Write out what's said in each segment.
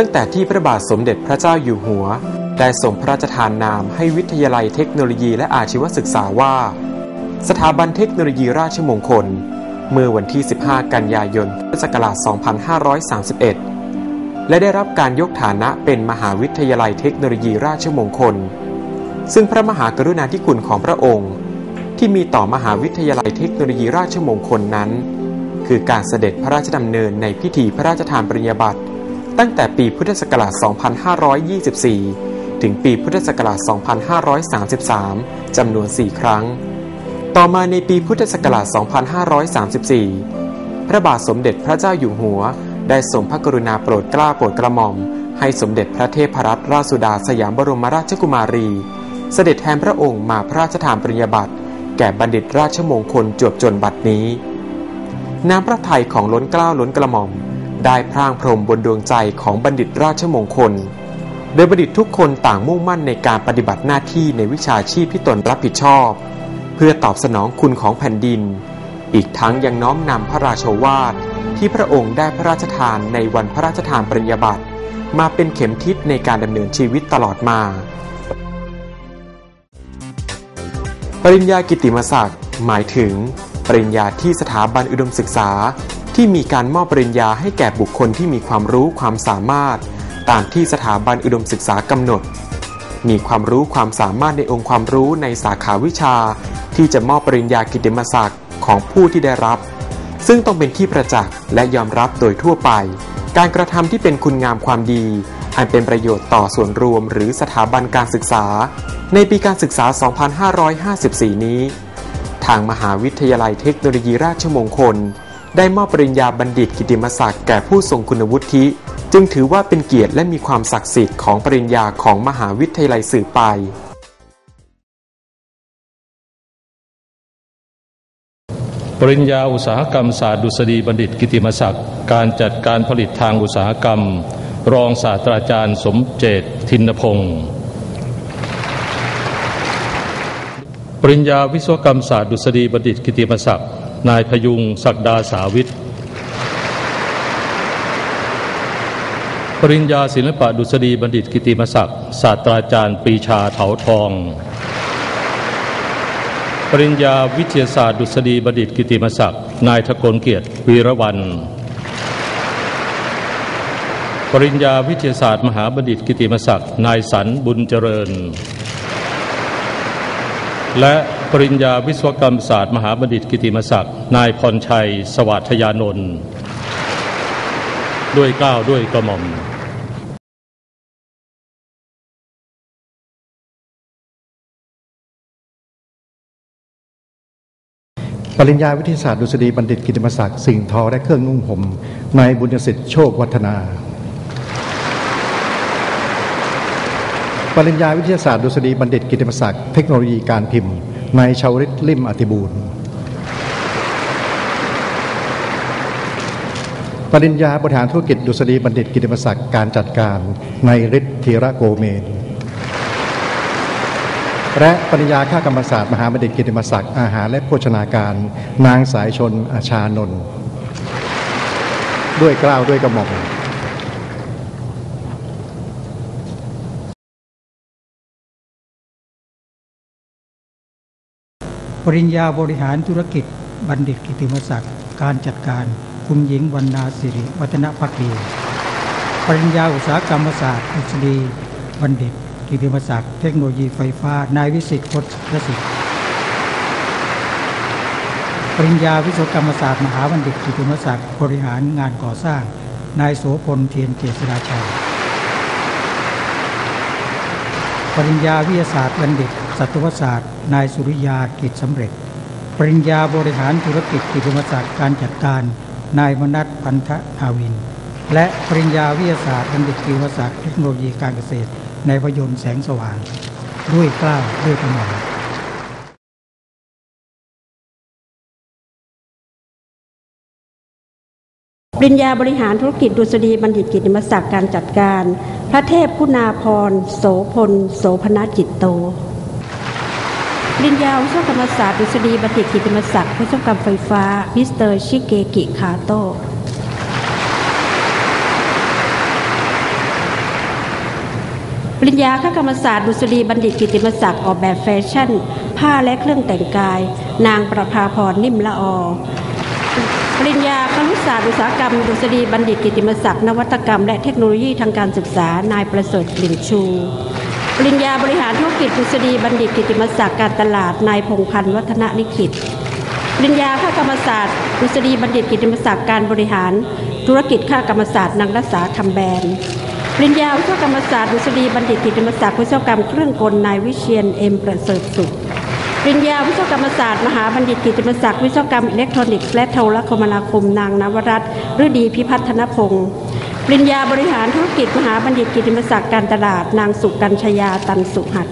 ตั้งแต่ที่พระบาทสมเด็จพระเจ้าอยู่หัว ได้ส่งพระราชทานนามให้วิทยาลัยเทคโนโลยีและอาชีวศึกษาว่า สถาบันเทคโนโลยีราชมงคล เมื่อวันที่ 15 กันยายนพุทธศักราช 2531 และได้รับการยกฐานะเป็นมหาวิทยาลัยเทคโนโลยีราชมงคล ซึ่งพระมหากรุณาธิคุณของพระองค์ ที่มีต่อมหาวิทยาลัยเทคโนโลยีราชมงคลนั้น คือการเสด็จพระราชดำเนินในพิธีพระราชทานปริญญาบัตร ตั้งแต่ปีพุทธศักราช 2524 ถึงปีพุทธศักราช 2533 จำนวน 4 ครั้ง ต่อมาในปีพุทธศักราช 2534 พระบาทสมเด็จพระเจ้าอยู่หัว ได้ทรงพระกรุณาโปรดเกล้าโปรดกระหม่อม ให้สมเด็จพระเทพรัตนราชสุดาสยามบรมราชกุมารี เสด็จแทนพระองค์มาพระราชทานปริญญาบัตรแก่บัณฑิตราชมงคลจวบจนบัดนี้ น้ำพระทัยของล้นเกล้าล้นกระหม่อม ได้พร่างพรมบนดวงใจของบัณฑิตราชมงคล โดยบัณฑิตทุกคนต่างมุ่งมั่นในการปฏิบัติหน้าที่ในวิชาชีพที่ตนรับผิดชอบ เพื่อตอบสนองคุณของแผ่นดิน อีกทั้งยังน้อมนำพระราชวาทที่พระองค์ได้พระราชทานในวันพระราชทานปริญญาบัตรมาเป็นเข็มทิศในการดำเนินชีวิตตลอดมา ปริญญากิติมศักดิ์หมายถึง ปริญญาที่สถาบันอุดมศึกษา ที่มีการมอบปริญญาให้แก่บุคคลที่มีความรู้ความสามารถ ตามที่สถาบันอุดมศึกษากำหนด มีความรู้ความสามารถในองค์ความรู้ในสาขาวิชา ที่จะมอบปริญญากิตติมศักดิ์ของผู้ที่ได้รับ ซึ่งต้องเป็นที่ประจักษ์และยอมรับโดยทั่วไป การกระทำที่เป็นคุณงามความดี อันเป็นประโยชน์ต่อส่วนรวมหรือสถาบันการศึกษา ในปีการศึกษา 2554 นี้ ทางมหาวิทยาลัยเทคโนโลยีราชมงคล ได้มอบปริญญาบัณฑิตกิติมศักดิ์แก่ผู้ทรงคุณวุฒิ จึงถือว่าเป็นเกียรติและมีความศักดิ์สิทธิ์ของปริญญาของมหาวิทยาลัยสืบไป ปริญญาอุตสาหกรรมศาสตร์ดุษฎีบัณฑิตกิติมศักดิ์การจัดการผลิตทางอุตสาหกรรม รองศาสตราจารย์สมเจตทินพงศ์ปริญญาวิศวกรรมศาสตร์ดุษฎีบัณฑิตกิติมศักดิ์ นายพยุงศักดาสาวิทย์ปริญญาศิลปะดุษฎีบัณฑิตกิติมศักดิ์ศาสตราจารย์ปรีชาเถาทอง ปริญญาวิทยาศาสตร์ดุษฎีบัณฑิตกิติมศักดิ์นายทกลเกียรติวีระวันปริญญาวิทยาศาสตร์ มหาบัณฑิตกิติมศักดิ์นายสันบุญเจริญ และ ปริญญาวิศวกรรมศาสตร์ มหาบัณฑิตกิติมศักดิ์ นายพรชัย สวัสทยานนท์ด้วยเกล้าวด้วยกระหม่อมปริญญาวิทยาศาสตร์ดุษฎีบัณฑิตกิติมศักดิ์สิ่งทอและเครื่องนุ่งห่มนายบุญยสิทธิ์โชควัฒนา ปริญญาวิทยาศาสตร์ดุษฎีบัณฑิตกิติมศักดิ์เทคโนโลยีการพิมพ์ นายชาวริตลิมอติบูรณ์ปริญญาบริหารธุรกิจดุษฎีบัณฑิตกิติมศักดิ์การจัดการนายฤทธิ์ธีระโกเมน และปริญญาข้ากรรมศาสตร์มหาบัณฑิตกิติมศักดิ์อาหารและโภชนาการ นางสายชนอาชานนท์ด้วยกล้าวด้วยกระหม่อม ริญญาบริหารธุรกิจ บัณฑิตกิติมศักดิ์การจัดการ คุณหญิงวรรณาสิริวัฒนพักดี ปริญญาอุตสาหกรรมศาสตร์ดุษฎีบัณฑิต กิติมศักดิ์เทคโนโลยีไฟฟ้า นายวิสิทธิ์พจน์ประสิทธิ์ปริญญาวิศวกรรมศาสตร์มหาบัณฑิตกิติมศักดิ์บริหารงานก่อสร้าง นายโสพลเทียนเจษฎาชัย ปริญญาวิทยาศาสตร์บัณฑิต สัตวศาสตร์ นายสุริยากิจสำเร็จ ปริญญาบริหารธุรกิจกิติมศักดิ์การจัดการ นายมนัทพันธนาวิน และปริญญาวิทยาศาสตร์บัณฑิตกิติมศักดิ์เทคโนโลยีการเกษตร ในพยนต์แสงสว่าง ด้วยเกล้าวด้วยกระหม่อมปริญญาบริหารธุรกิจดุษฎีบัณฑิตกิติมศักดิ์การจัดการ พระเทพคุณาพรโสพล โสพนจิตโต ปริญญาวิศวกรรมศาสตร์ดุษฎีบัณฑิตกิติมศักดิ์วิศวกรรมไฟฟ้า มิสเตอร์ชิเกกิคาโตปริญญาข้ากรรมศาสตร์ดุษฎีบัณฑิตกิติมศักดิ์ออกแบบแฟชั่น ผ้าและเครื่องแต่งกาย นางประภาพรนิ่มละออปริญญาครุศาสตร์อุตสาหกรรมดุษฎีบัณฑิตกิติมศักดิ์นวัตกรรม และเทคโนโลยีทางการศึกษานายประเสริฐกลิ่นชู ปริญญาบริหารธุรกิจดุษฎีบัณฑิตกิติมศักดิ์การตลาดนายพงพันธ์วัฒนลิขิตปริญญาข้ากรรมศาสตร์ดุษฎีบัณฑิตกิติมศักดิ์การบริหาร ธุรกิจข้ากรรมศาสตร์นางรักษาคำแบนปริญญาวิศวกรรมศาสตร์ดุษฎีบัณฑิตกิติมศักดิ์วิศวกรรมเครื่องกลนายวิเชียนเอ็มประเสริฐสุขปริญญาวิศวกรรมศาสตร์มหาบัณฑิตกิติมศักดิ์วิศวกรรมอิเล็กทรอนิกส์และโทรคมนาคมนางนวรัตน์ฤดีพิพัฒนพงศ์ ปริญญาบริหารธุรกิจมหาบัณฑิตกิติมศักดิ์การตลาด นางสุกัญชยาตันสุหัต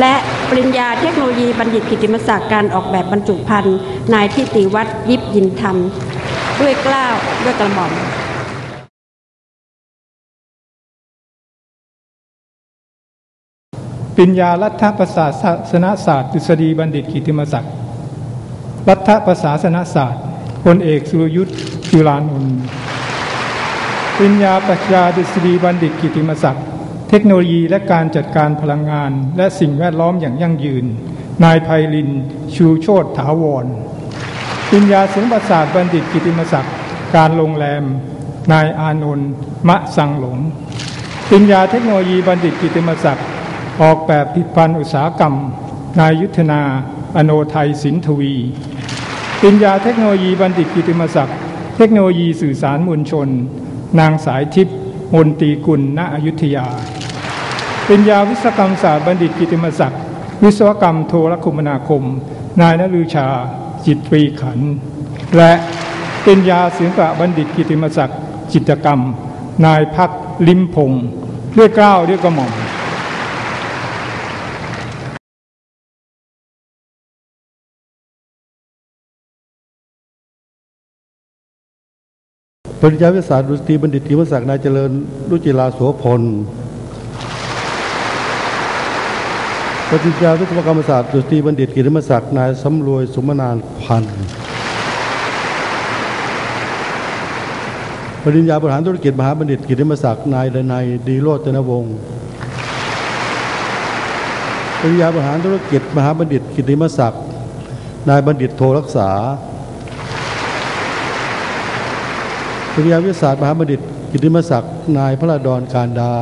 และปริญญาเทคโนโลยีบัณฑิตกิติมศักดิ์การออกแบบบรรจุภัณฑ์นายทิติวัฒน์ยิบยินธรรม ด้วยกล้าวด้วยกระหม่อมปริญญารัฐประศาสนศาสตร์ดุษฎีบัณฑิตกิติมศักดิ์รัฐประศาสนศาสตร์พลเอกสุรยุทธ์จุลานนท์ ปริญญาปรัชญาดุษฎีบัณฑิตกิติมศักดิ์เทคโนโลยีและการจัดการพลังงาน และสิ่งแวดล้อมอย่างยั่งยืน นายไพลิน ชูโชตถาวรปริญญาศิลปศาสตร์บัณฑิตกิติมศักดิ์การโรงแรม นายอานนท์มะสังหลงปริญญาเทคโนโลยีบัณฑิตกิติมศักดิ์ออกแบบผลิตภัณฑ์อุตสาหกรรม นายยุทธนา อโนไทยสินทวีปริญญาเทคโนโลยีบัณฑิตกิติมศักดิ์เทคโนโลยีสื่อสารมวลชน นางสายทิพย์มนตีกุลณอยุธยาปริญญาวิศวกรรมศาสตร์บัณฑิตกิติมศักดิ์วิศวกรรมโทรคมนาคม นายนฤชา จิตรีขัน และปริญญาศิลปะบัณฑิตกิติมศักดิ์จิตกรรม นายพักลิมพงเรียกเกล้าวด้วยกระหม่อม ริญญาวิทยาศาสตร์ดุษฎีบัณฑิตกิติมศักดิ์นายเจริญรุจิลาโสพลปริญญาวิศวกรรมศาสตร์ดุษฎีบัณฑิตกิติมศักดิ์นายสำรวยสมนานพันธ์ปริญญาบริหารธุรกิจมหาบัณฑิตกิติมศักดิ์นายดนัยดีโรจนวงศ์ปริญญาบริหารธุรกิจมหาบัณฑิตกิติมศักดิ์นายบัณฑิตโทรักษา ปริญญาวิทยาศาสตร์มหาบัณฑิต กิติมศักดิ์นายพระราดอนการดา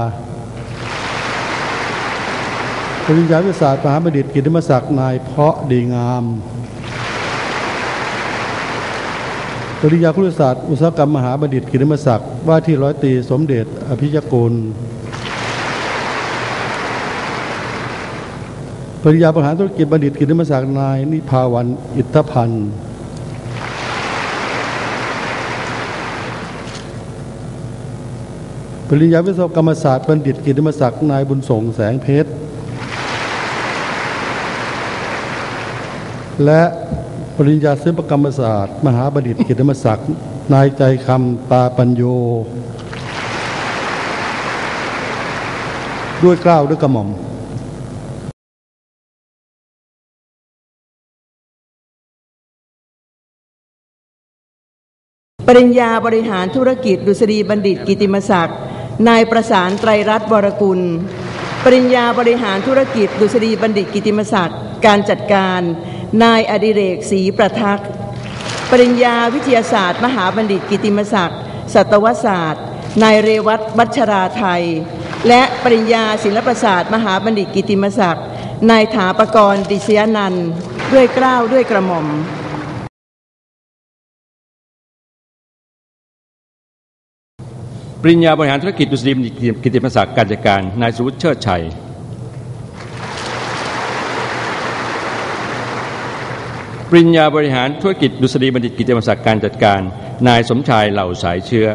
ปริญญาวิทยาศาสตร์มหาบัณฑิต กิติมศักดิ์นายเพาะดีงามปริญญาครุศาสตร์อุตสาหกรรมมหาบัณฑิต กิติมศักดิ์ว่าที่ร้อยตีสมเด็จอภิยกุลปริญญาบริหารธุรกิจบัณฑิตกิติมศักดิ์นายนิพาวันอิทธพันธ์ ปริญญาวิศวกรรมศาสตร์บัณฑิตกิติมศักดิ์นายบุญส่งแสงเพชร และปริญญาศิลปกรรมศาสตร์ มหาบัณฑิตกิติมศักดิ์นายใจคำตาปัญโย ด้วยเกล้าวด้วยกระหม่อมปริญญาบริหารธุรกิจดุษฎีบัณฑิตกิติมศักดิ์ นายประสานไตรรัตน์วรกุล ปริญญาบริหารธุรกิจดุษฎีบัณฑิตกิติมศักดิ์การจัดการ นายอดิเรกศรีประทักษ์ปริญญาวิทยาศาสตร์ มหาบัณฑิตกิติมศักดิ์สัตวศาสตร์ นายเรวัตวัชราไทย และปริญญาศิลปศาสตร์ มหาบัณฑิตกิติมศักดิ์นายถาปกรณ์ดิษยนันด้วยเกล้าวด้วยกระหม่อม ปริญญาบริหารธุรกิจดุษฎีบัณฑิตกิติมศักดิ์การจัดการ นายสุวุฒิเชิดชัย ปริญญาบริหารธุรกิจดุษฎีบัณฑิตกิติมศักดิ์การจัดการ นายสมชายเหล่าสายเชื้อ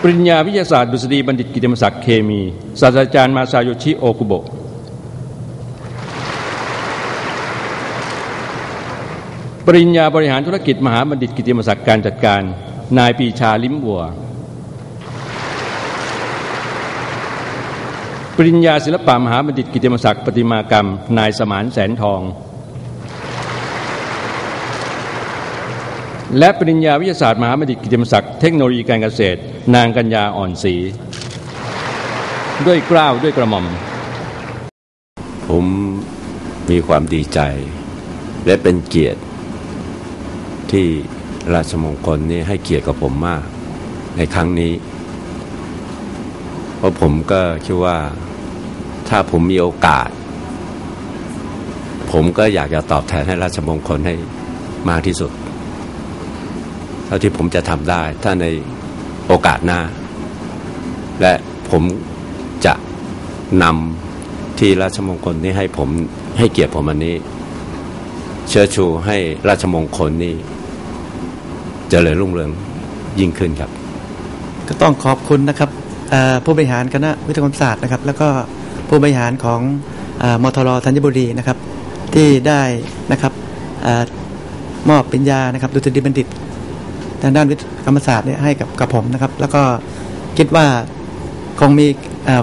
ปริญญาวิทยาศาสตร์ดุษฎีบัณฑิตกิติมศักดิ์เคมี ศาสตราจารย์มาซาโยชิโอคุโบะ ปริญญาบริหารธุรกิจมหาบัณฑิตกิติมศักดิ์การจัดการ นายปีชาลิ้มวัว ปริญญาศิลปะมหาบัณฑิตกิติมศักดิ์ประติมากรรม นายสมานแสนทอง และปริญญาวิทยาศาสตร์มหาบัณฑิตกิติมศักดิ์เทคโนโลยีการเกษตร นางกัญญาอ่อนศรีด้วยกล้าวด้วยกระหม่อม ผมมีความดีใจและเป็นเกียรติ ที่ราชมงคลนี้ให้เกียรติกับผมมาก ในครั้งนี้ เพราะผมก็คิดว่าถ้าผมมีโอกาส ผมก็อยากจะตอบแทนให้ราชมงคลให้มากที่สุด เท่าที่ผมจะทำได้ ถ้าในโอกาสหน้า และผมจะนำที่ราชมงคลนี้ให้ผมให้เกียรติผมอันนี้ เชิดชูให้ราชมงคลนี้เจริญรุ่งเรืองยิ่งขึ้นครับ ก็ต้องขอบคุณนะครับผู้บริหารคณะวิทยาศาสตร์นะครับ แล้วก็ผู้บริหารของอมทรธัญบุรีนะครับ ที่ได้นะครับอมอบปริญญานะครับดุษฎีบัณฑิตทางด้านวิทยากรรมศาสตร์เนี่ยให้กับกับผมนะครับ แล้วก็คิดว่าคงมี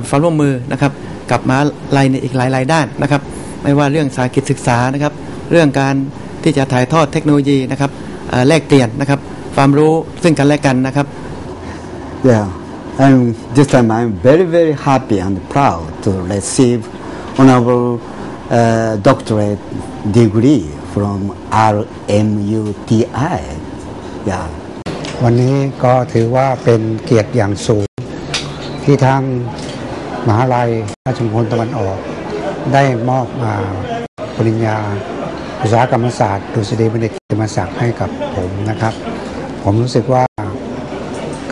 ความร่วมมือนะครับ กับมาลัยในอีกหลาย ๆ ด้านนะครับ ไม่ว่าเรื่องสาหกิจศึกษานะครับ เรื่องการที่จะถ่ายทอดเทคโนโลยีนะครับเอ่อแลกเปลี่ยนนะครับความรู้ซึ่งกันและกันนะครับ Yeah, and this time I'm very, very happy and proud to receive honorable uh, doctorate degree from RMUTI. Yeah. วันนี้ก็ถือว่าเป็นเกียรติอย่างสูงที่ทางมหาลัยราชมงคลตะวันออก ได้มอบมาปริญญา อุตสาหกรรมศาสตร์ดุษฎีบัณฑิตกิมศักดิ์ให้กับผมนะครับ ผมรู้สึกว่า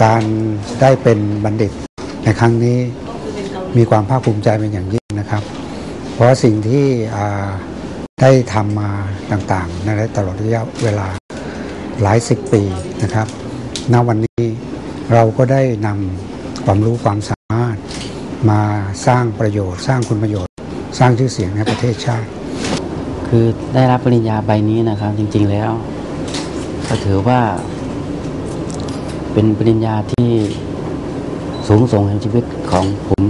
การได้เป็นบัณฑิตในครั้งนี้มีความภาคภูมิใจเป็นอย่างยิ่งนะครับ เพราะสิ่งที่ได้ทำมาต่างๆในตลอดระยะเวลาหลายสิบปีนะครับณวันนี้เราก็ได้นำความรู้ความสามารถมาสร้างประโยชน์ สร้างคุณประโยชน์ สร้างชื่อเสียงในประเทศชาติ คือได้รับปริญญาใบนี้นะครับ จริง ๆแล้ว ก็ถือว่า เป็นปริญญาที่สูงส่งแห่งชีวิตของผม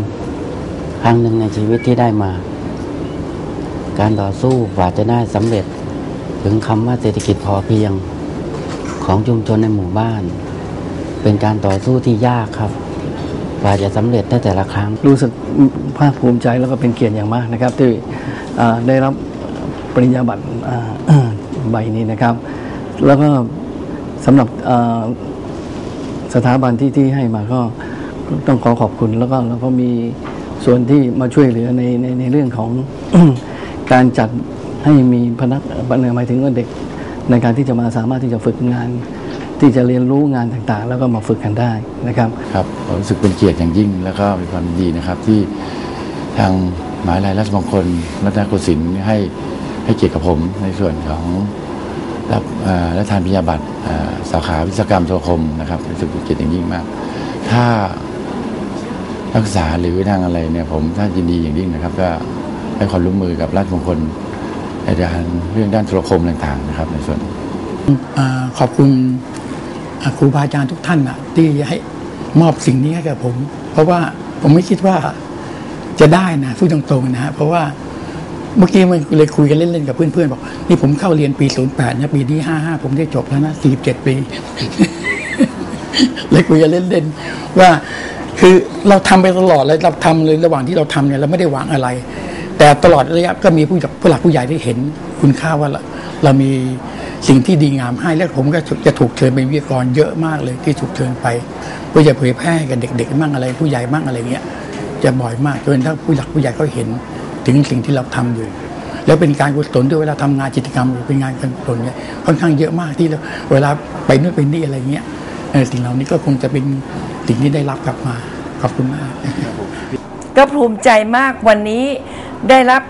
ครั้งหนึ่งในชีวิตที่ได้มา การต่อสู้กว่าจะได้สำเร็จถึงคำว่าเศรษฐกิจพอเพียงของชุมชนในหมู่บ้าน เป็นการต่อสู้ที่ยากครับกว่าจะสำเร็จได้แต่ละครั้ง รู้สึกภาคภูมิใจแล้วก็เป็นเกียรติอย่างมากนะครับที่ได้รับ ปริญญาบัตรใบนี้นะครับ แล้วก็สำหรับสถาบันที่ที่ให้มาก็ต้องขอขอบคุณแล้วก็แล้วก็มีส่วนที่มาช่วยเหลือในในในเรื่องของการจัดให้มีพนักหมายถึงว่าเด็กในการที่จะมาสามารถที่จะฝึกงาน ที่จะเรียนรู้งานต่างๆ แล้วก็มาฝึกกันได้นะครับครับผมรู้สึกเป็นเกียรติอย่างยิ่ง แล้วก็มีความดีนะครับที่ทางมหาวิทยาลัยราชมงคลรัตนโกสินทร์ให้ ให้เกียรติกับผมในส่วนของรับและทานปริญญาบัตรสาขาวิศวกรรมโทรคมนะครับรู้สึกเป็นเกียรติอย่างยิ่งมาก ถ้านักษาหรือทางอะไรเนี่ยผมท่านยินดีอย่างยิ่งนะครับ ก็ให้ความร่วมมือกับราชมงคลในด้านเรื่องด้านโทรคมต่างๆนะครับ ในส่วนอขอบคุณครูบาอาจารย์ทุกท่านนะที่ให้มอบสิ่งนี้ให้กับผม เพราะว่าผมไม่คิดว่าจะได้นะพูดตรงๆนะฮะเพราะว่า เมื่อกี้มันเลยคุยกันเล่นๆกับเพื่อนๆบอกนี่ผมเข้าเรียนปี 08นะปีนี้55 ผมได้จบแล้วนะ 47 ปี เลยคุยกันเล่นๆว่าคือเราทำไปตลอดเลยเราทำเลยระหว่างที่เราทำเนี่ยเราไม่ได้หวังอะไร แต่ตลอดระยะก็มีผู้ผู้หลักผู้ใหญ่ที่เห็นคุณค่าว่าเราเรามีสิ่งที่ดีงามให้แล้วผมก็จะถูกเชิญเป็นวิทยากรเยอะมากเลยที่ถูกเชิญไปเพื่อจะเผยแพร่ให้กับเด็กๆมั่งอะไรผู้ใหญ่มั่งอะไรเงี้ยจะบ่อยมากจนถ้าผู้หลักผู้ใหญ่เขาเห็น ถึงสิ่งที่เราทำอยู่ แล้วเป็นการกุศลด้วยเวลาทำงานกิจกรรมหรือเป็นงานกุศลเนี่ยค่อนข้างเยอะมากที่เราเวลาไปนู่นไปนี่อะไรเงี้ยสิ่งเหล่านี้ก็คงจะเป็นสิ่งที่ได้รับกลับมาขอบคุณมากก็ภูมิใจมากวันนี้ได้รับ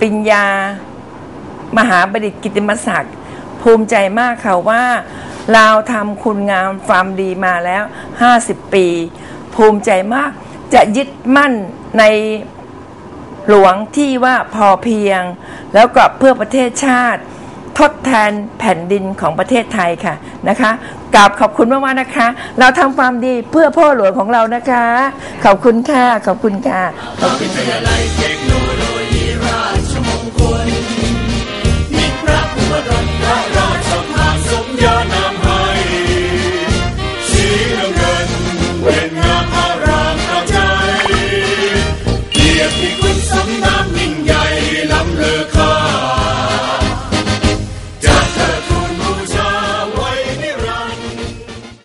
ปริญญามหาบัณฑิตกิตติมศักดิ์ภูมิใจมากค่ะว่าเราทำคุณงามความดีมาแล้ว 50 ปี ภูมิใจมากจะยึดมั่นใน หลวงที่ว่าพอเพียง แล้วก็เพื่อประเทศชาติ ทดแทนแผ่นดินของประเทศไทยค่ะนะคะกราบขอบคุณมากๆนะคะ เราทำความดีเพื่อพ่อหลวงของเรานะคะ ขอบคุณค่ะ ขอบคุณค่ะขอบคุณ